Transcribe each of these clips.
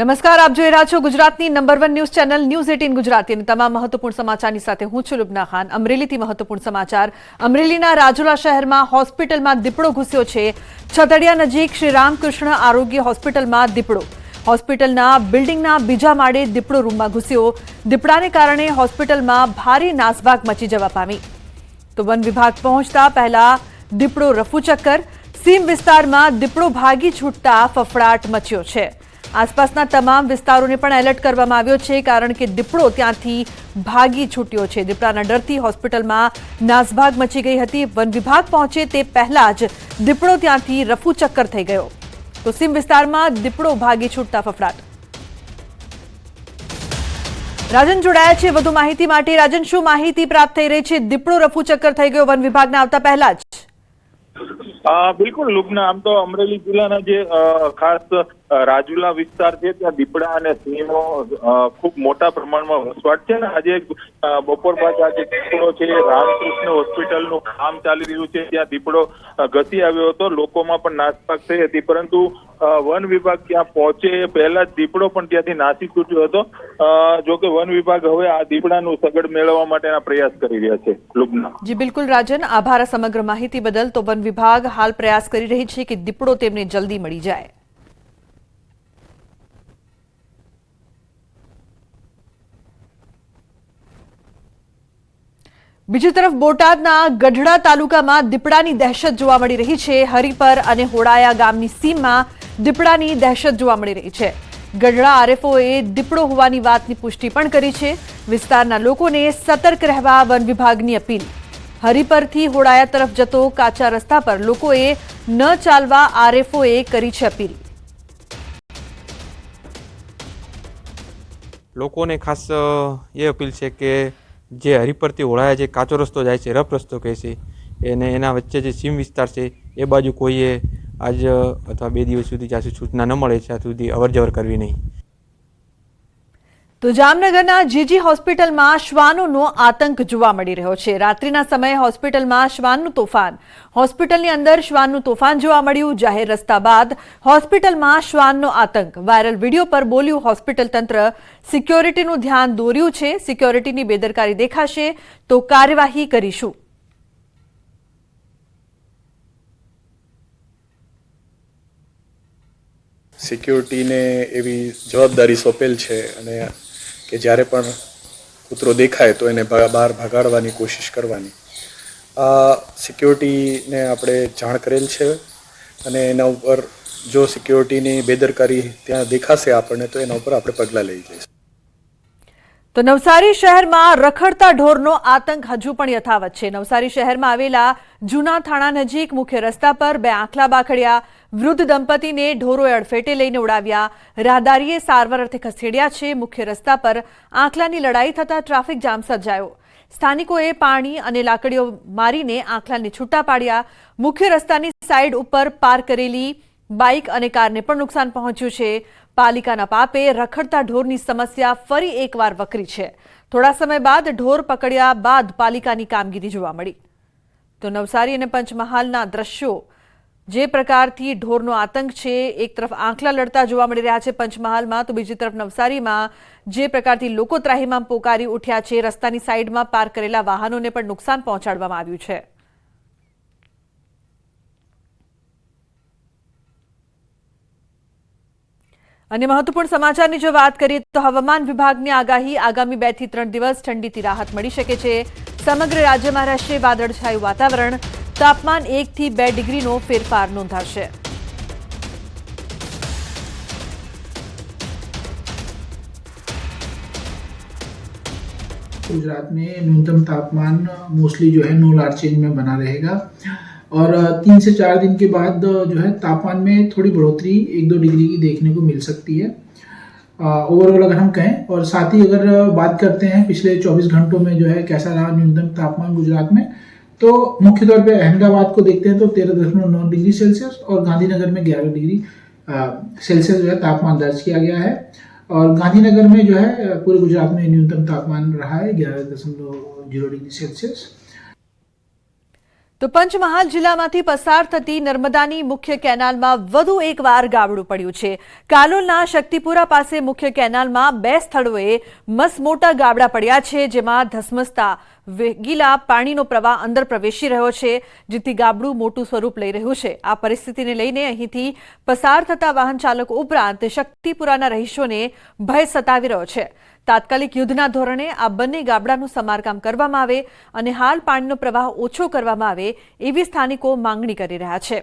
નમસ્કાર, આપ જોઈ રહ્યા છો ગુજરાતની number one news channel news eighteen Gujarati. અને તમામ મહત્વપૂર્ણ સમાચારની સાથે હું છું લુબના ખાન. અમરેલીથી મહત્વપૂર્ણ સમાચાર. અમરેલીના રાજુલા શહેરમાં હોસ્પિટલમાં દીપડો ઘૂસ્યો છે. છતડિયા નજીક શ્રી રામકૃષ્ણ આરોગ્ય હોસ્પિટલમાં દીપડો. હોસ્પિટલના બિલ્ડિંગના બીજા માળે દીપડો રૂમમાં ઘૂસ્યો. દીપડાને કારણે હોસ્પિટલમાં ભારે નાસભાગ મચી જવા પામી. તો વન વિભાગ પહોંચતા પહેલા દીપડો રફુ ચક્કર સીમ વિસ્તારમાં દીપડો ભાગી છૂટતા ફફડાટ મચ્યો છે. આસપાસના તમામ વિસ્તારોને પણ એલર્ટ કરવામાં આવ્યો છે, કારણ કે દીપડો ત્યાંથી ભાગી છૂટ્યો છે. દીપડાના ડરથી હોસ્પિટલમાં નાસભાગ મચી ગઈ હતી. વન વિભાગ પહોંચે તે પહેલા જ દીપડો ત્યાંથી રફુ ચક્કર થઈ ગયો. તો સીમ વિસ્તારમાં દીપડો ભાગી છૂટતા ફફડાટ. રાજન જોડાયા છે વધુ માહિતી માટે. રાજન, શું માહિતી પ્રાપ્ત થઈ રહી છે? દીપડો રફુ ચક્કર થઈ ગયો વન વિભાગના આવતા પહેલા જ. બિલકુલ લુબના આમ તો અમરેલી જિલ્લાના જે ખાસ રાજુલા વિસ્તાર છે, ત્યાં દીપડા અને સિંહનો ખૂબ મોટા પ્રમાણમાં વસવાટ છે ને આજે બપોર બાદ આજે દીપડો છે રામકૃષ્ણ હોસ્પિટલનું કામ ચાલી રહ્યું છે ત્યાં દીપડો ઘસી આવ્યો હતો, લોકોમાં પણ નાસભાગ થઈ હતી, પરંતુ વન વિભાગ ત્યાં પહોંચે પહેલા જ દીપડો પણ ત્યાંથી નાસી છૂટ્યો હતો. જો કે વન વિભાગ હવે આ દીપડાનું સગડ મેળવવા માટેના પ્રયાસ કરી રહ્યા છે, લુબના. જી, બિલકુલ, રાજન, આભાર સમગ્ર માહિતી બદલ. તો વન વિભાગ હાલ પ્રયાસ કરી રહી છે કે દીપડો તેમને જલ્દી મળી જાય. બીજી તરફ બોટાદના ગઢડા તાલુકામાં દીપડાની દહેશત જોવા મળી રહી છે. હરિપર અને હોડાયા ગામની સીમમાં દીપડાની દહેશત જોવા મળી રહી છે. ગઢડા આરએફઓએ દીપડો હોવાની વાતની પુષ્ટિ પણ કરી છે. વિસ્તારના લોકોને સતર્ક રહેવા વન વિભાગની અપીલ. હરિપરથી હોડાયા તરફ જતો કાચા રસ્તા પર લોકોએ ન ચાલવા આરએફઓએ કરી છે અપીલ. લોકોને ખાસ એ અપીલ છે કે જે હરિપરથી ઓળાયા જે કાચો રસ્તો જાય છે, રફ રસ્તો કહે છે, એને એના વચ્ચે જે સીમ વિસ્તાર છે, એ બાજુ કોઈએ આજ અથવા બે દિવસ સુધી જ્યાં સૂચના ન મળે, ત્યાં સુધી અવરજવર કરવી નહીં. તો જામનગરના જીજી હોસ્પિટલમાં શ્વાનોનો આતંક જોવા મળી રહ્યો છે. રાત્રિના સમયે હોસ્પિટલમાં શ્વાનનું તોફાન. હોસ્પિટલની અંદર શ્વાનનું તોફાન જોવા મળ્યું. જાહેર રસ્તા બાદ હોસ્પિટલમાં શ્વાનનો આતંક. વાયરલ વીડિયો પર બોલ્યું હોસ્પિટલ તંત્ર, સિક્યોરિટીનું ધ્યાન દોર્યું છે. સિક્યોરિટીની બેદરકારી દેખાશે તો કાર્યવાહી કરીશું. સિક્યુરિટીને એવી જવાબદારી સોંપેલ છે અને કે જ્યારે પણ કૂતરો દેખાય તો એને બહાર ભગાડવાની કોશિશ કરવાની. આ સિક્યોરિટીને આપણે જાણ કરેલ છે અને એના ઉપર જો સિક્યોરિટીની બેદરકારી ત્યાં દેખાશે આપણને, તો એના ઉપર આપણે પગલાં લઈ જઈશું. તો નવસારી શહેરમાં રખડતા ઢોરનો આતંક હજુ પણ યથાવત છે. નવસારી શહેરમાં આવેલા જૂના થાણા નજીક મુખ્ય રસ્તા પર બે આંખલા બાખડ્યા વૃદ્ધ દંપતીને ઢોરોએ અડફેટે લઈને ઉડાવ્યા. રાહદારીએ સારવાર અર્થે ખસેડ્યા છે. મુખ્ય રસ્તા પર આંખલાની લડાઈ થતા ટ્રાફિક જામ સર્જાયો. સ્થાનિકોએ પાણી અને લાકડીઓ મારીને આંખલાને છૂટા પાડ્યા. મુખ્ય રસ્તાની સાઈડ ઉપર પાર્ક કરેલી બાઇક અને કારને પણ નુકસાન પહોંચ્યું છે. પાલિકાના પાપે રખડતા ઢોરની સમસ્યા ફરી એકવાર વકરી છે. થોડા સમય બાદ ઢોર પકડ્યા બાદ પાલિકાની કામગીરી જોવા મળી. તો નવસારી અને પંચમહાલના દ્રશ્યો. જે પ્રકારથી ઢોરનો આતંક છે, એક તરફ આંખલા લડતા જોવા મળી રહ્યા છે પંચમહાલમાં, તો બીજી તરફ નવસારીમાં જે પ્રકારથી લોકો ત્રાહિમામ પોકારી ઉઠ્યા છે, રસ્તાની સાઈડમાં પાર્ક કરેલા વાહનોને પણ નુકસાન પહોંચાડવામાં આવ્યું છે. અને મહત્વપૂર્ણ સમાચારની જો વાત કરીએ તો હવામાન વિભાગની આગાહી, આગામી બેથી ત્રણ દિવસ ઠંડીથી રાહત મળી શકે છે. સમગ્ર રાજ્યમાં રહેશે વાદળછાયું વાતાવરણ. તાપમાન એક થી બે ડિગ્રીનો ફેરફાર નોંધાશે गुजरात में न्यूनतम तापमान मोस्टली जो है नो लार्ज चेंज में बना रहेगा और अ, तीन से चार दिन के बाद अ, जो है तापमान में थोड़ी बढ़ोतरी एक दो डिग्री की देखने को मिल सकती है ओवरऑल अगर हम कहें और साथ ही अगर अ, बात करते हैं पिछले 24 घंटों में जो है कैसा रहा न्यूनतम तापमान गुजरात में तो मुख्य तौर पे अहमदाबाद को देखते हैं तो तेरह दशमलव नौ डिग्री सेल्सियस और गांधीनगर में ग्यारह डिग्री सेल्सियस जो है तापमान दर्ज किया गया है। और गांधीनगर में जो है, पूरे गुजरात में न्यूनतम तापमान रहा है ग्यारह दशमलव ज़ीरो डिग्री सेल्सियस। તો પંચમહાલ જિલ્લામાંથી પસાર થતી નર્મદાની મુખ્ય કેનાલમાં વધુ એકવાર ગાબડું પડ્યું છે. કાલોલના શક્તિપુરા પાસે મુખ્ય કેનાલમાં બે સ્થળોએ મસમોટા ગાબડા પડ્યા છે, જેમાં ધસમસતા વેગીલા પાણીનો પ્રવાહ અંદર પ્રવેશી રહ્યો છે, જેથી ગાબડું મોટું સ્વરૂપ લઈ રહ્યું છે. આ પરિસ્થિતિને લઈને અહીંથી પસાર થતા વાહન ચાલકો ઉપરાંત શક્તિપુરાના રહીશોને ભય સતાવી રહ્યો છે. તાત્કાલિક યુદ્ધના ધોરણે આ બંને ગાબડાનું સમારકામ કરવામાં આવે અને હાલ પાણીનો પ્રવાહ ઓછો કરવામાં આવે એવી સ્થાનિકો માંગણી કરી રહ્યા છે.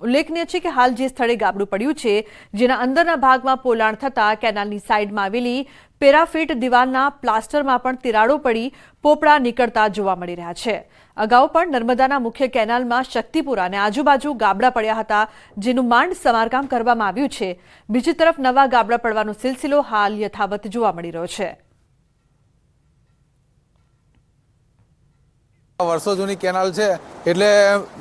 ઉલ્લેખનીય છે કે હાલ જે સ્થળે ગાબડું પડ્યું છે, જેના અંદરના ભાગમાં પોલાણ થતાં કેનાલની સાઇડમાં આવેલી પેરાફિટ દિવાલના પ્લાસ્ટરમાં પણ તિરાડો પડી પોપડા નીકળતા જોવા મળી રહ્યા છે. અગાઉ પણ નર્મદાના મુખ્ય કેનાલમાં શક્તિપુરા અને આજુબાજુ ગાબડા પડ્યા હતા, જેનું માંડ સમારકામ કરવામાં આવ્યું છે. બીજી તરફ નવા ગાબડા પડવાનો સિલસિલો હાલ યથાવત જોવા મળી રહ્યો છે. વર્ષો જૂની કેનાલ છે, એટલે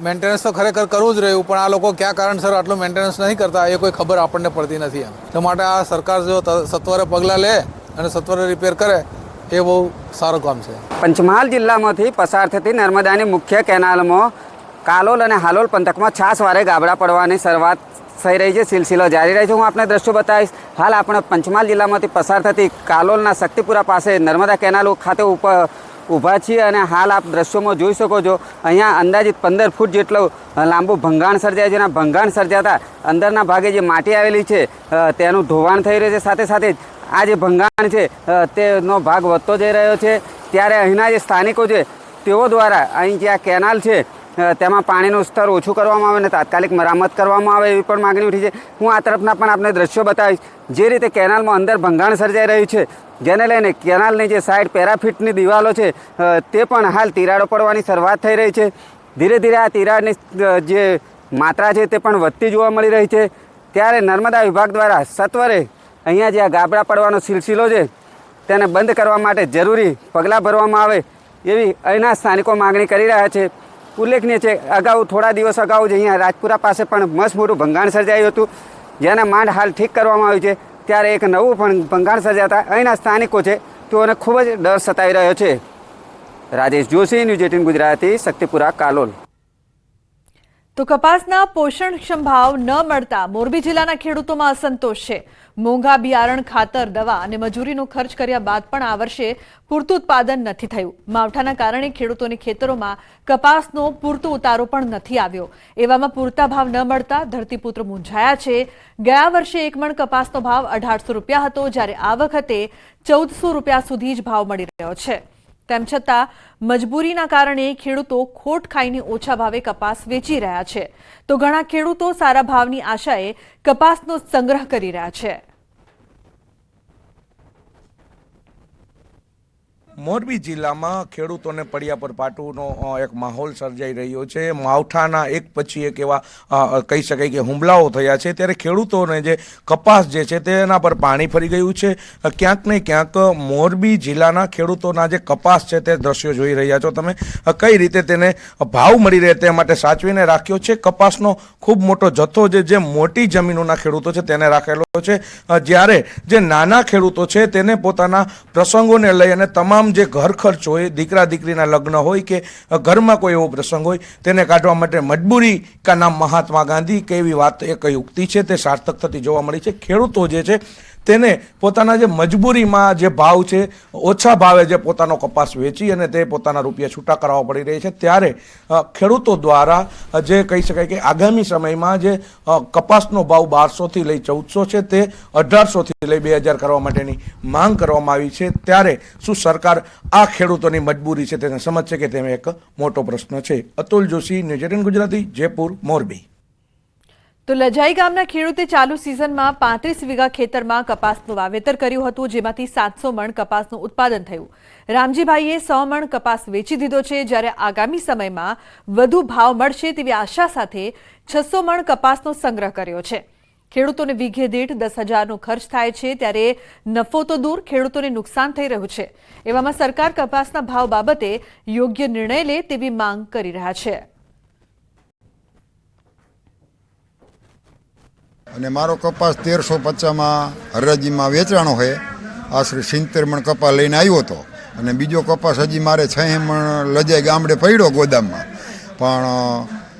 મેન્ટેનન્સ તો ખરેખર કરવું જ રહ્યું, પણ આ લોકો ક્યાં કારણસર આટલું મેન્ટેનન્સ નહીં કરતા, એ કોઈ ખબર આપણને પડતી નથી એમ. તો માટે આ સરકાર જો સત્વરે પગલાં લે અને સત્વરે રિપેર કરે, એ બહુ સારું કામ છે. પંચમહાલ જિલ્લામાંથી પસાર થતી નર્મદાની મુખ્ય કેનાલમાં કાલોલ અને હાલોલ પંથકમાં છાસવારે ગાબડા પડવાની શરૂઆત થઈ રહી છે, સિલસિલો જારી રહી છે. હું આપને દ્રશ્યો બતાવીશ. હાલ આપણે પંચમહાલ જિલ્લામાંથી પસાર થતી કાલોલના શક્તિપુરા પાસે નર્મદા કેનાલ ખાતે ઉપર ઊભા છીએ અને હાલ આપ દ્રશ્યોમાં જોઈ શકો છો, અહીંયા અંદાજિત પંદર ફૂટ જેટલું લાંબુ ભંગાણ સર્જાય છે અને ભંગાણ સર્જાતા અંદરના ભાગે જે માટી આવેલી છે તેનું ધોવાણ થઈ રહ્યું છે. સાથે સાથે આ જે ભંગાણ છે તેનો ભાગ વધતો જઈ રહ્યો છે. ત્યારે અહીંના જે સ્થાનિકો છે, તેઓ દ્વારા અહીં જે આ કેનાલ છે તેમાં પાણીનું સ્તર ઓછું કરવામાં આવે અને તાત્કાલિક મરામત કરવામાં આવે એવી પણ માગણી ઉઠી છે. હું આ તરફના પણ આપને દ્રશ્યો બતાવીશ. જે રીતે કેનાલમાં અંદર ભંગાણ સર્જાઈ રહ્યું છે, જેને લઈને કેનાલની જે સાઈડ પેરાફિટની દિવાલો છે તે પણ હાલ તિરાડો પડવાની શરૂઆત થઈ રહી છે. ધીરે ધીરે આ તિરાડની જે માત્રા છે તે પણ વધતી જોવા મળી રહી છે. ત્યારે નર્મદા વિભાગ દ્વારા સત્વરે અહીંયા જે આ ગાબડા પડવાનો સિલસિલો છે, તેને બંધ કરવા માટે જરૂરી પગલાં ભરવામાં આવે એવી અહીંના સ્થાનિકો માગણી કરી રહ્યા છે. ઉલ્લેખનીય છે, અગાઉ થોડા દિવસ અગાઉ જ અહીંયા રાજપુરા પાસે પણ મસ્ત મોટું ભંગાણ સર્જાયું હતું. જેને માંડ હાલ ઠીક કરવામાં આવ્યું છે. ત્યારે એક નવું પણ ભંગાણ સર્જાતા અહીંના સ્થાનિકો છે, તેઓને ખૂબ જ ડર સતાવી રહ્યો છે. Rajesh Joshi, news eighteen Gujarati, Shaktipura, Kalol. તો કપાસના પોષણક્ષમ ભાવ ન મળતા મોરબી જિલ્લાના ખેડૂતોમાં અસંતોષ છે. મોંઘા બિયારણ, ખાતર, દવા અને મજૂરીનો ખર્ચ કર્યા બાદ પણ આ વર્ષે પૂરતું ઉત્પાદન નથી થયું. માવઠાના કારણે ખેડૂતોની ખેતરોમાં કપાસનો પૂરતો ઉતારો પણ નથી આવ્યો. એવામાં પૂરતા ભાવ ન મળતા ધરતીપુત્ર મૂંઝાયા છે. ગયા વર્ષે એક મણ કપાસનો ભાવ અઢારસો રૂપિયા હતો, જ્યારે આ વખતે ચૌદસો રૂપિયા સુધી જ ભાવ મળી રહ્યો છે. તેમ છતાં, મજબૂરીના કારણે ખેડૂતો ખોટ ખાઈને ઓછા ભાવે કપાસ વેચી રહ્યા છે. તો ઘણા ખેડૂતો સારા ભાવની આશાએ કપાસનો સંગ્રહ કરી રહ્યા છે. મોરબી જિલ્લામાં ખેડૂતોને પડ્યા પર પાટુનો એક માહોલ સર્જાઈ રહ્યો છે. માવઠાના એક પછી એક એવા કહી શકાય કે હુમલાઓ થયા છે. ત્યારે ખેડૂતોને જે કપાસ જે છે તેના પર પાણી ફરી ગયું છે. ક્યાંક ને ક્યાંક મોરબી જિલ્લાના ખેડૂતોના જે કપાસ છે તે દ્રશ્યો જોઈ રહ્યા છો. તમે કઈ રીતે તેને ભાવ મળી રહે તે માટે સાચવીને રાખ્યો છે? કપાસનો ખૂબ મોટો જથ્થો જે જે મોટી જમીનોના ખેડૂતો છે તેને રાખેલો છે. જ્યારે જે નાના ખેડૂતો છે તેને પોતાના પ્રસંગોને લઈ અને તમામ જે ઘર ખર્ચ હોય, દીકરા, દીકરીના લગ્ન હોય કે ઘરમાં કોઈ એવો પ્રસંગ હોય, તેને કાઢવા માટે મજબૂરી કા નામ મહાત્મા ગાંધી કે એવી વાત એક યુક્તિ છે તે સાર્થક થતી જોવા મળી છે. ખેડૂતો જે છે તેને પોતાના જે મજબૂરીમાં જે ભાવ છે, ઓછા ભાવે જે પોતાનો કપાસ વેચી અને તે પોતાના રૂપિયા છૂટા કરાવવા પડી રહી છે, ત્યારે ખેડૂતો દ્વારા જે કહી શકાય કે આગામી સમયમાં જે કપાસનો ભાવ બારસોથી લઈ ચૌદસો છે, તે અઢારસોથી લઈ બે હજાર કરવા માટેની માંગ કરવામાં આવી છે, ત્યારે શું સરકાર આ ખેડૂતોની મજબૂરી છે તેને સમજશે કે તેમ એક મોટો પ્રશ્ન છે. અતુલ જોશી, ન્યૂઝ ગુજરાતી, જયપુર, મોરબી. તો લજાઈ ગામના ખેડૂતે ચાલુ સિઝનમાં પાંત્રીસ વીઘા ખેતરમાં કપાસનું વાવેતર કર્યું હતું, જેમાંથી સાતસો મણ કપાસનું ઉત્પાદન થયું. રામજીભાઈએ સો મણ કપાસ વેચી દીધો છે, જ્યારે આગામી સમયમાં વધુ ભાવ મળશે તેવી આશા સાથે છસો મણ કપાસનો સંગ્રહ કર્યો છે. ખેડૂતોને વીઘે દીઠ દસ હજારનો ખર્ચ થાય છે, ત્યારે નફો તો દૂર, ખેડૂતોને નુકસાન થઈ રહ્યું છે. એવામાં સરકાર કપાસના ભાવ બાબતે યોગ્ય નિર્ણય લે તેવી માંગ કરી રહ્યા છે. અને મારો કપાસ તેરસો પચાસમાં હરાજીમાં વેચાણો છે. આશરે સિત્તેર મણ કપાસ લઈને આવ્યો હતો. અને બીજો કપાસ હજી મારે છ મણ લજાઈ ગામડે પડ્યો ગોદામમાં. પણ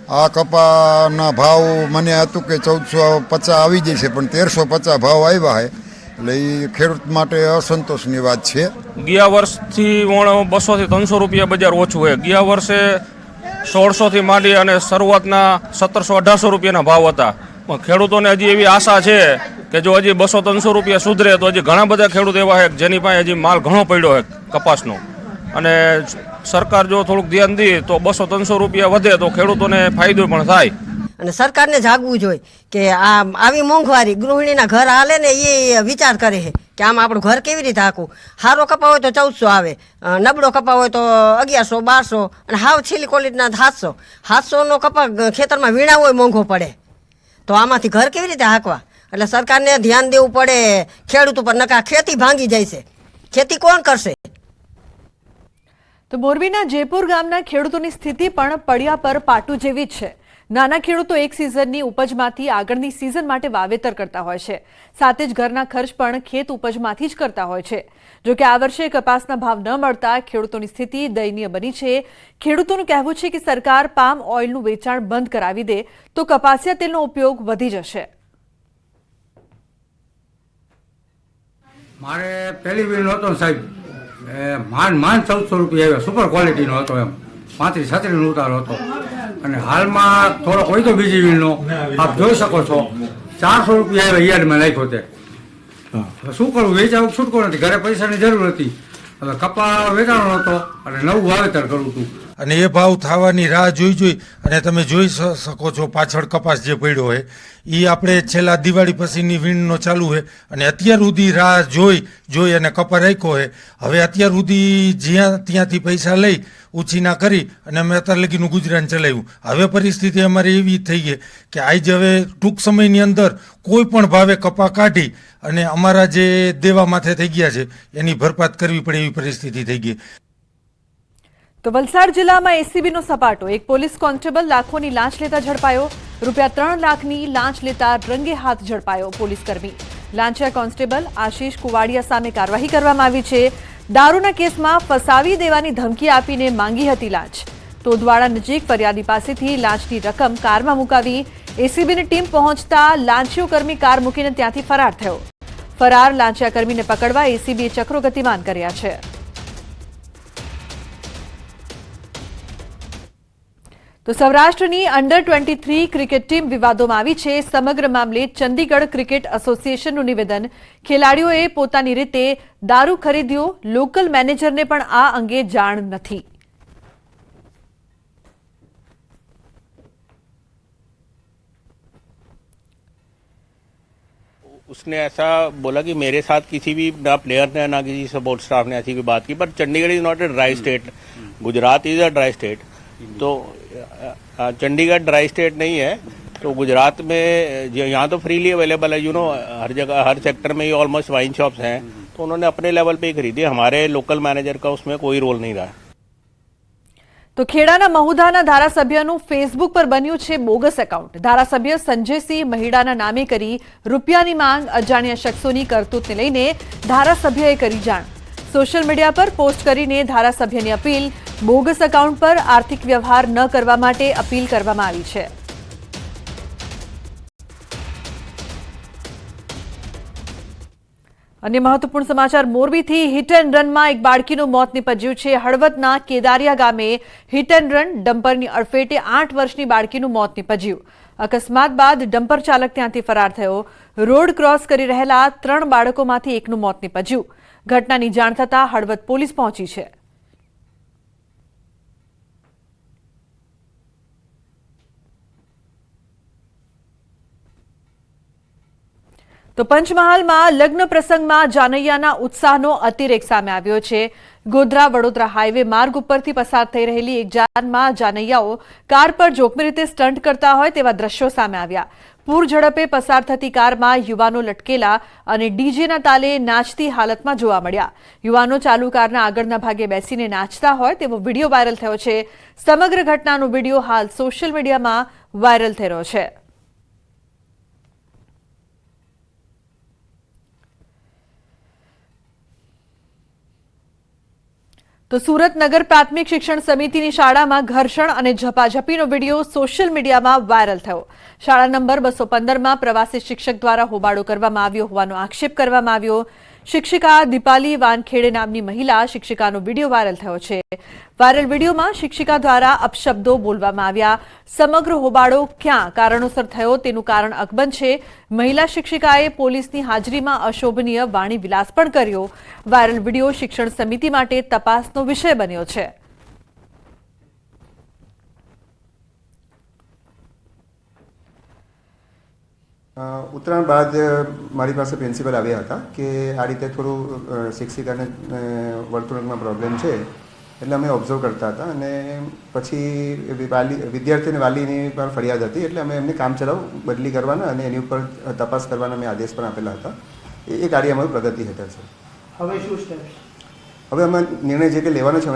આ કપાના ભાવ મને હતું કે ચૌદસો પચાસ આવી જશે, પણ તેરસો પચાસ ભાવ આવ્યા છે. એટલે એ ખેડૂત માટે અસંતોષની વાત છે. ગયા વર્ષથી બસોથી ત્રણસો રૂપિયા બજાર ઓછું હોય. ગયા વર્ષે સોળસોથી માંડી અને શરૂઆતના સત્તરસો અઢારસો રૂપિયાના ભાવ હતા. પણ ખેડૂતોને હજી એવી આશા છે કે જો હજી બસો ત્રણસો રૂપિયા સુધરે તો હજી ઘણા બધા ખેડૂત એવા છે જેની પાસે હજી માલ ઘણો પડ્યો છે કપાસનો. અને સરકાર જો થોડુંક ધ્યાન દે તો બસો ત્રણસો રૂપિયા વધે તો ખેડૂતોને ફાયદો પણ થાય. અને સરકારને જાગવું જોઈએ કે આ આવી મોંઘવારી, ગૃહિણીના ઘર હાલે ને એ વિચાર કરે છે કે આમ આપણું ઘર કેવી રીતે હાકું સારો કપા હોય તો ચૌદસો આવે નબળો કપા હોય તો અગિયારસો, બારસો અને હાવ છેલ્લી ક્વોલિટીના સાતસો સાતસોનો કપા ખેતરમાં વીણા હોય મોંઘો પડે. તો આમાંથી ઘર કેવી રીતે હાંકવા? એટલે સરકારને ધ્યાન દેવું પડે. ખેડૂત ઉપર નકા ખેતી ભાંગી જાય છે. ખેતી કોણ કરશે? તો મોરબીના જયપુર ગામના ખેડૂતોની સ્થિતિ પણ પડ્યા પર પાટું જેવી જ છે. નાના ખેડૂતો એક સિઝનની ઉપજમાંથી આગળની સિઝન માટે વાવેતર કરતા હોય છે. સાથે જ ઘરના ખર્ચ પણ ખેત ઉપજમાંથી જ કરતા હોય છે. જો કે આ વર્ષે કપાસના ભાવ ન મળતા ખેડૂતોની સ્થિતિ દયનીય બની છે. ખેડૂતોનું કહેવું છે કે સરકાર પામ ઓઇલનું વેચાણ બંધ કરાવી દે તો કપાસિયા તેલનો ઉપયોગ વધી જશે. મારે પહેલી બિલ નહોતો સાહેબ. માંડ માંડ ચૌદસો રૂપિયા આવ્યા સુપર ક્વોલિટીનો હતો એમ. પાંત્રીસ, છત્રીસનો ઉતારો હતો. અને હાલમાં થોડોક હોય તો બીજી વીલનો આપ જોઈ શકો છો. ચારસો રૂપિયા આવ્યા યાર્ડમાં નાખ્યો તે. શું કરવું વેચાવું છૂટકો નથી. ઘરે પૈસાની જરૂર હતી. હવે કપા વેચાણો હતો અને નવું વાવેતર કરવું હતું અને એ ભાવ થવાની રાહ જોઈ જોઈ અને તમે જોઈ શકો છો પાછળ કપાસ જે પડ્યો હોય એ આપણે છેલ્લા દિવાળી પછીની વીણનો ચાલુ છે અને અત્યાર સુધી રાહ જોઈ જોઈ અને કપા રાખ્યો છે હવે અત્યાર સુધી જ્યાં ત્યાંથી પૈસા લઈ ઉછીના કરી અને અમે અત્યાર લગીનું ગુજરાન ચલાવ્યું. હવે પરિસ્થિતિ અમારી એવી થઈ ગઈ કે આજે હવે ટૂંક સમયની અંદર કોઈ પણ ભાવે કપા કાઢી અને અમારા જે દેવા માથે થઈ ગયા છે, એની ભરપાત કરવી પડે એવી પરિસ્થિતિ થઈ ગઈ. તો વલસાડ જિલ્લામાં એસીબીનો સપાટો. એક પોલીસ કોન્સ્ટેબલ લાખોની લાંચ લેતા ઝડપાયો. રૂપિયા ત્રણ લાખની લાંચ લેતા રંગે હાથ ઝડપાયો પોલીસકર્મી. લાંચિયા કોન્સ્ટેબલ આશીષ કુવાડિયા સામે કાર્યવાહી કરવામાં આવી છે. દારૂના કેસમાં ફસાવી દેવાની ધમકી આપીને માંગી હતી લાંચ. તોદવાડા નજીક ફરિયાદી પાસેથી લાંચની રકમ કારમાં મુકાવી એસીબીની ટીમ પહોંચતા લાંચિયો કર્મી કાર મૂકીને ત્યાંથી ફરાર થયો. ફરાર લાંચિયા કર્મીને પકડવા એસીબીએ ચક્રો ગતિમાન કર્યા છે. તો સૌરાષ્ટ્રની under twenty three cricket team વિવાદોમાં આવી છે સમગ્ર મામલે ચંદીગઢ ક્રિકેટ એસોસિએશનનું નિવેદન ખેલાડીઓએ પોતાની રીતે દારૂ ખરીદ્યો લોકલ મેનેજરને પણ આ અંગે જાણ નથી उसने ऐसा बोला कि मेरे साथ किसी भी ना प्लेयर ने ना किसी सपोर्ट स्टाफ ने ऐसी कोई बात की पर Chandigarh is not a dry state Gujarat is a dry state तो अ, अ, चंडीगढ़ ड्राई स्टेट नहीं है तो गुजरात में जो यहाँ तो फ्रीली अवेलेबल है यू नो हर जगह हर सेक्टर में ही ऑलमोस्ट वाइन शॉप्स हैं तो उन्होंने अपने लेवल पे ही खरीदी हमारे लोकल मैनेजर का उसमें कोई रोल नहीं रहा તો ખેડાના મહુધાના ધારાસભ્યનું ફેસબુક પર બન્યું છે બોગસ એકાઉન્ટ ધારાસભ્ય સંજયસિંહ મહિડાના નામે કરી રૂપિયાની માંગ અજાણ્યા શખ્સોની કરતૂતને લઈને ધારાસભ્યએ કરી જાણ સોશિયલ મીડિયા પર પોસ્ટ કરીને ધારાસભ્યની અપીલ બોગસ એકાઉન્ટ પર આર્થિક વ્યવહાર ન કરવા માટે અપીલ કરવામાં આવી છે. અન્ય મહત્વપૂર્ણ સમાચાર, મોરબીથી હિટ એન્ડ રનમાં એક બાળકીનું મોત નીપજ્યું છે. હળવદના કેદારિયા ગામે હિટ એન્ડ રન ડમ્પરની અડફેટે આઠ વર્ષની બાળકીનું મોત નીપજ્યું. અકસ્માત બાદ ડમ્પર ચાલક ત્યાંથી ફરાર થયો. રોડ ક્રોસ કરી રહેલા ત્રણ બાળકોમાંથી એકનું મોત નીપજ્યું. ઘટનાની જાણ થતાં હળવદ પોલીસ પહોંચી છે. તો પંચમહાલમાં લગ્ન પ્રસંગમાં જાનૈયાના ઉત્સાહનો અતિરેક સામે આવ્યો છે. ગોધરા વડોદરા હાઈવે માર્ગ ઉપરથી પસાર થઈ રહેલી એક જાનમાં જાનૈયાઓ કાર પર જોખમી રીતે સ્ટન્ટ કરતા હોય તેવા દ્રશ્યો સામે આવ્યા. પૂર ઝડપે પસાર થતી કારમાં યુવાનો લટકેલા અને ડીજેના તાલે નાચતી હાલતમાં જોવા મળ્યા. યુવાનો ચાલુ કારના આગળના ભાગે બેસીને નાચતા હોય તેવો વીડિયો વાયરલ થયો છે. સમગ્ર ઘટનાનો વીડિયો હાલ સોશિયલ મીડિયામાં વાયરલ થઈ રહ્યો છે. તો સુરત નગર પ્રાથમિક શિક્ષણ સમિતિની શાળામાં ઘર્ષણ અને ઝપાઝપીનો વીડિયો સોશિયલ મીડિયામાં વાયરલ થયો. શાળા નંબર બસો પંદરમાં પ્રવાસી શિક્ષક દ્વારા હોબાળો કરવામાં આવ્યો હોવાનો આક્ષેપ કરવામાં આવ્યો. શિક્ષિકા દીપાલી વાનખેડે નામની મહિલા શિક્ષિકાનો વીડિયો વાયરલ થયો છે. વાયરલ વિડીયોમાં શિક્ષિકા દ્વારા અપશબ્દો બોલવામાં આવ્યા. સમગ્ર હોબાળો ક્યાં કારણોસર થયો તેનું કારણ અકબંધ છે. મહિલા શિક્ષિકાએ પોલીસની હાજરીમાં અશોભનીય વાણી વિલાસ પણ કર્યો. વાયરલ વીડિયો શિક્ષણ સમિતિ માટે તપાસનો વિષય બન્યો છે. ઉત્તરાયણ બાદ મારી પાસે પ્રિન્સિપલ આવ્યા હતા કે આ રીતે થોડું શિક્ષિકાને વર્તણૂકમાં પ્રોબ્લેમ છે. એટલે અમે ઓબ્ઝર્વ કરતા હતા અને પછી વાલી વિદ્યાર્થીને વાલીની પર ફરિયાદ હતી. એટલે અમે એમને કામચલાઉ બદલી કરવાના અને એની ઉપર તપાસ કરવાના અમે આદેશ પણ આપેલા હતા. એ કાર્ય અમારું પ્રગતિ હેઠળ છે. હવે શું સ્ટેપ્સ હવે અમે નિર્ણય જે કે લેવાનો છે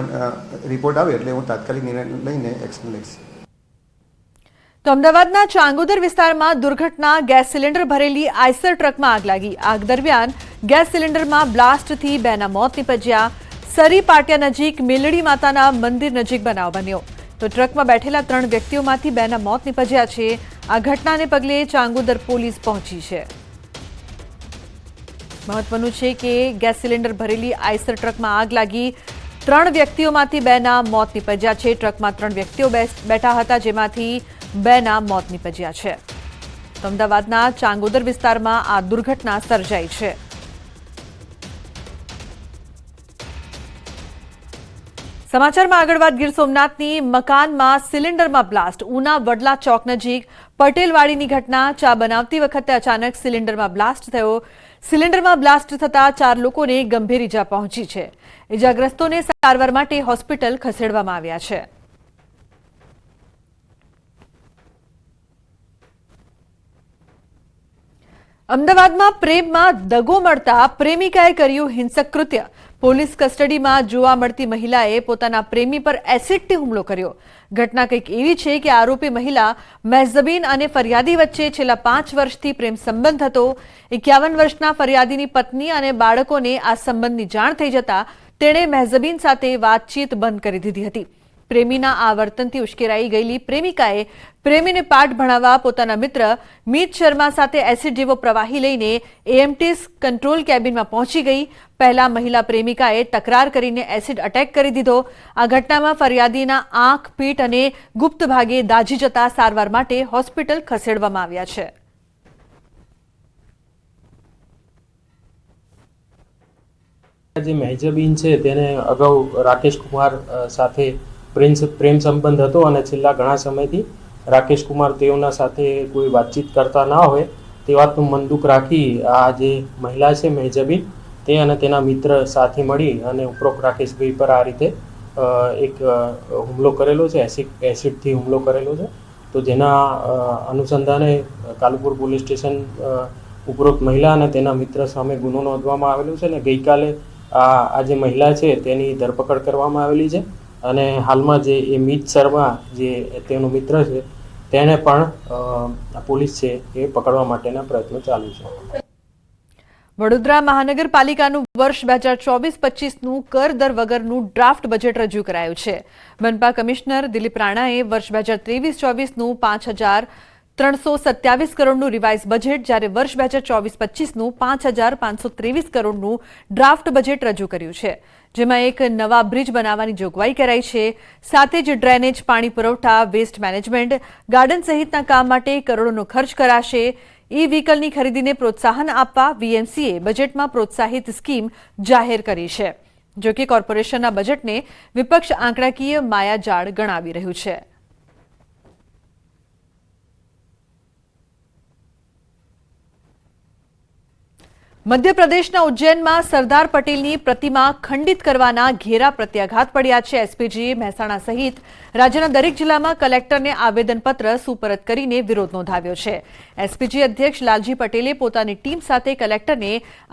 રિપોર્ટ આવે એટલે હું તાત્કાલિક નિર્ણય લઈને એક્શન લઈશ તો અમદાવાદના ચાંગોદર વિસ્તારમાં દુર્ઘટના, ગેસ સિલિન્ડર ભરેલી આઈસર ટ્રકમાં આગ લાગી. આગ દરમિયાન ગેસ સિલિન્ડરમાં બ્લાસ્ટથી બેના મોત નીપજ્યા. સરી પાટિયા નજીક મેલડી માતાના મંદિર નજીક બનાવ બન્યો. તો ટ્રકમાં બેઠેલા ત્રણ વ્યક્તિઓમાંથી બેના મોત નીપજ્યા છે. આ ઘટનાને પગલે ચાંગોદર પોલીસ પહોંચી છે. મહત્વનું છે કે ગેસ સિલિન્ડર ભરેલી આઈસર ટ્રકમાં આગ લાગી. ત્રણ વ્યક્તિઓમાંથી બેના મોત નીપજ્યા છે. ટ્રકમાં ત્રણ વ્યક્તિઓ બેઠા હતા જેમાંથી બેના મોત નીપજ્યા છે. અમદાવાદના ચાંગોદર વિસ્તારમાં આ દુર્ઘટના સર્જાઈ છે. સમાચારમાં આગળ વાત ગીર સોમનાથની મકાનમાં સિલિન્ડરમાં બ્લાસ્ટ. ઉના વડલા ચોક નજીક પટેલવાડીની ઘટના. ચા બનાવતી વખતે અચાનક સિલિન્ડરમાં બ્લાસ્ટ થયો. સિલિન્ડરમાં બ્લાસ્ટ થતા ચાર લોકોને ગંભીર ઈજા પહોંચી છે. ઈજાગ્રસ્તોને સારવાર માટે હોસ્પિટલ ખસેડવામાં આવ્યા છે. અમદાવાદમાં પ્રેમમાં દગો મળતા પ્રેમિકાએ કર્યું હિંસક કૃત્ય. પોલીસ કસ્ટડીમાં જોવા મળતી મહિલાએ પોતાના પ્રેમી પર એસિડથી હુમલો કર્યો. ઘટના કંઈક એવી છે કે આરોપી મહિલા મેઝબીન અને ફરિયાદી વચ્ચે છેલ્લા પાંચ વર્ષથી પ્રેમ સંબંધ હતો. એકાવન વર્ષના ફરિયાદીની પત્ની અને બાળકોને આ સંબંધની જાણ થઈ જતા તેણે મેઝબીન સાથે વાતચીત બંધ કરી દીધી હતી. પ્રેમીના આ વર્તનથી ઉશ્કેરાઈ ગયેલી પ્રેમિકાએ પ્રેમીને પાઠ ભણાવવા પોતાના મિત્ર મીત શર્મા સાથે એસિડ જેવો પ્રવાહી લઈને એએમટીસ કંટ્રોલ કેબિનમાં પહોંચી ગઈ. પહેલા મહિલા પ્રેમિકાએ તકરાર કરીને એસિડ અટેક કરી દીધો. આ ઘટનામાં ફરિયાદીના આંખ, પીઠ અને ગુપ્ત ભાગે દાઝી જતા સારવાર માટે હોસ્પિટલ ખસેડવામાં આવ્યા છે. જે મહેજબીન છે તેને અગાઉ રાકેશ કુમાર સાથે પ્રેમ પ્રેમ સંબંધ હતો અને છેલ્લા ઘણા સમયથી રાકેશ કુમાર તેઓના સાથે કોઈ વાતચીત કરતા ના હોય તે વાતનું મનદુખ રાખી આ જે મહિલા છે મહેજબીન તે અને તેના મિત્ર સાથે મળી અને ઉપરોક્ત રાકેશભાઈ પર આ રીતે એક હુમલો કરેલો છે, એસિડ એસિડથી હુમલો કરેલો છે. તો જેના અનુસંધાને કાલુપુર પોલીસ સ્ટેશન ઉપરોક્ત મહિલા અને તેના મિત્ર સામે ગુનો નોંધવામાં આવેલો છે અને ગઈકાલે આ આ જે મહિલા છે તેની ધરપકડ કરવામાં આવેલી છે. અને હાલમાં જે એ મિત શર્મા જે તેનો મિત્ર છે, તેને પણ પોલીસ છે એ પકડવા માટેના પ્રયત્નો ચાલુ છે. વડોદરા મહાનગરપાલિકાનું વર્ષ બે હજાર ચોવીસ પચીસનું કર દર વગરનું ડ્રાફ્ટ બજેટ રજૂ કરાયું છે. મનપા કમિશનર દિલીપ રાણાએ વર્ષ બે હજાર ત્રેવીસ ચોવીસનું પાંચ હજાર ત્રણસો સત્યાવીસ કરોડનું રિવાઇઝ બજેટ જ્યારે વર્ષ બે હજાર ચોવીસ પચીસનું પાંચ હજાર પાંચસો ત્રેવીસ કરોડનું ડ્રાફ્ટ બજેટ રજૂ કર્યું છે. જેમાં એક નવા બ્રિજ બનાવવાની જોગવાઈ કરાઈ છે. સાથે જ ડ્રેનેજ પાણી પુરવઠા વેસ્ટ મેનેજમેન્ટ ગાર્ડન સહિતના કામ માટે કરોડોનો ખર્ચ કરાશે. ઈ વ્હીકલની ખરીદીને પ્રોત્સાહન આપવા વીએમસીએ બજેટમાં પ્રોત્સાહિત સ્કીમ જાહેર કરી છે. જો કે કોર્પોરેશનના બજેટને વિપક્ષ આંકડાકીય માયાજાળ ગણાવી રહ્યું છે. મધ્યપ્રદેશના ઉજ્જૈનમાં સરદાર પટેલની પ્રતિમા ખંડિત કરવાના ઘેરા પ્રત્યાઘાત પડ્યા છે. એસપીજીએ મહેસાણા સહિત રાજ્યના દરેક જિલ્લામાં કલેક્ટરને આવેદનપત્ર સુપરત કરીને વિરોધ નોંધાવ્યો છે. એસપીજી અધ્યક્ષ લાલજી પટેલે પોતાની ટીમ સાથે કલેક્ટરને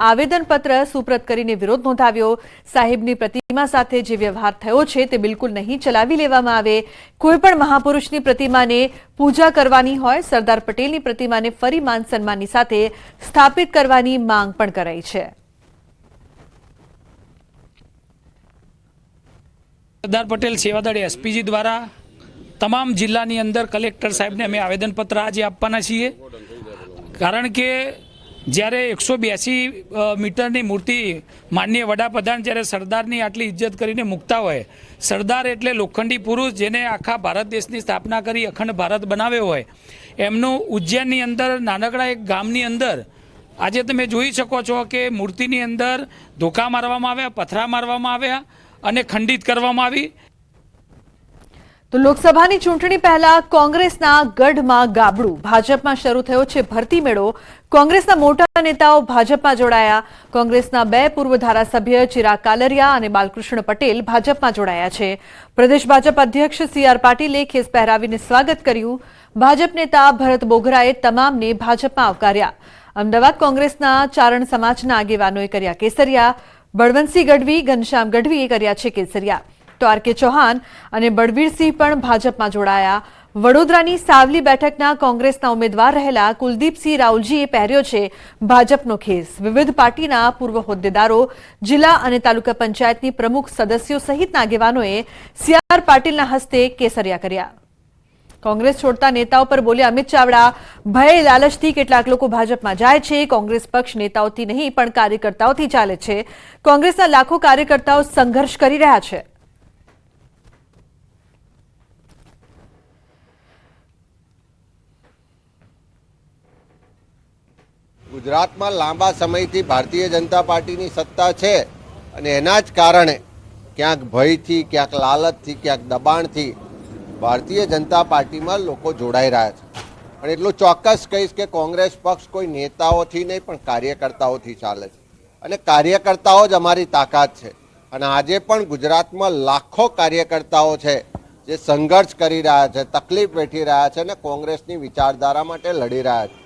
આવેદનપત્ર સુપરત કરીને વિરોધ નોંધાવ્યો. સાહેબની પ્રતિમા સાથે જે વ્યવહાર થયો છે તે બિલકુલ નહીં ચલાવી લેવામાં આવે. કોઈપણ મહાપુરુષની પ્રતિમાને પૂજા કરવાની હોય, સરદાર પટેલની પ્રતિમાને ફરી માન સન્માનની સાથે સ્થાપિત કરવાની માંગ પણ કરાઈ છે. સરદાર પટેલ સેવાદળ એસપીજી દ્વારા તમામ જિલ્લાની અંદર કલેક્ટર સાહેબને અમે આવેદનપત્ર આજે આપવાના છીએ. કારણ કે જ્યારે એકસો બ્યાસી મીટરની મૂર્તિ માનનીય વડાપ્રધાન જ્યારે સરદારની આટલી ઇજ્જત કરીને મૂકતા હોય, સરદાર એટલે લોખંડી પુરુષ જેને આખા ભારત દેશની સ્થાપના કરી અખંડ ભારત બનાવ્યો હોય, એમનું ઉજ્જૈનની અંદર નાનકડા એક ગામની અંદર, આજે તમે જોઈ શકો છો કે મૂર્તિની અંદર ધોકા મારવામાં આવ્યા, પથરા મારવામાં આવ્યા અને ખંડિત કરવામાં આવી. તો લોકસભાની ચૂંટણી પહેલા કોંગ્રેસના ગઢમાં ગાબડું. ભાજપમાં શરૂ થયો છે ભરતી મેળો. કોંગ્રેસના મોટા નેતાઓ ભાજપમાં જોડાયા. કોંગ્રેસના બે પૂર્વ ધારાસભ્ય ચિરાગ કાલરિયા અને બાલકૃષ્ણ પટેલ ભાજપમાં જોડાયા છે. પ્રદેશ ભાજપ અધ્યક્ષ સી આર પાટીલે ખેસ પહેરાવીને સ્વાગત કર્યું. ભાજપ નેતા ભરત બોગરાએ તમામને ભાજપમાં આવકાર્યા. અમદાવાદ કોંગ્રેસના ચારણ સમાજના આગેવાનોએ કર્યા કેસરિયા. બળવંતસિંહ ગઢવી, ઘનશ્યામ ગઢવીએ કર્યા છે કેસરિયા. તો આર કે ચૌહાણ અને બળવીરસિંહ પણ ભાજપમાં જોડાયા. વડોદરાની સાવલી બેઠકના કોંગ્રેસના ઉમેદવાર રહેલા કુલદીપસિંહ રાઉલજીએ પહેર્યો છે ભાજપનો ખેસ. વિવિધ પાર્ટીના પૂર્વ હોદ્દેદારો, જિલ્લા અને તાલુકા પંચાયતની પ્રમુખ સદસ્યો સહિતના આગેવાનોએ સીઆર પાટીલના હસ્તે કેસરિયા કર્યા. કોંગ્રેસ છોડતા નેતાઓ પર બોલ્યા અમિત ચાવડા, ભય, લાલચથી કેટલાક લોકો ભાજપમાં જાય છે, કોંગ્રેસ પક્ષ નેતાઓથી નહીં, પણ કાર્યકર્તાઓથી ચાલે છે. કોંગ્રેસના લાખો કાર્યકર્તાઓ સંઘર્ષ કરી રહ્યા છે. ગુજરાતમાં લાંબા સમયથી ભારતીય જનતા પાર્ટીની સત્તા છે અને એના જ કારણે ક્યાંક ભયથી, ક્યાંક લાલચથી, ક્યાંક દબાણથી ભારતીય જનતા પાર્ટીમાં લોકો જોડાઈ રહ્યા છે. પણ એટલું ચોક્કસ કહીશ કે કોંગ્રેસ પક્ષ કોઈ નેતાઓથી નહીં, પણ કાર્યકર્તાઓથી ચાલે છે. અને કાર્યકર્તાઓ જ અમારી તાકાત છે. અને આજે પણ ગુજરાતમાં લાખો કાર્યકર્તાઓ છે જે સંઘર્ષ કરી રહ્યા છે, તકલીફ વેઠી રહ્યા છે અને કોંગ્રેસની વિચારધારા માટે લડી રહ્યા છે.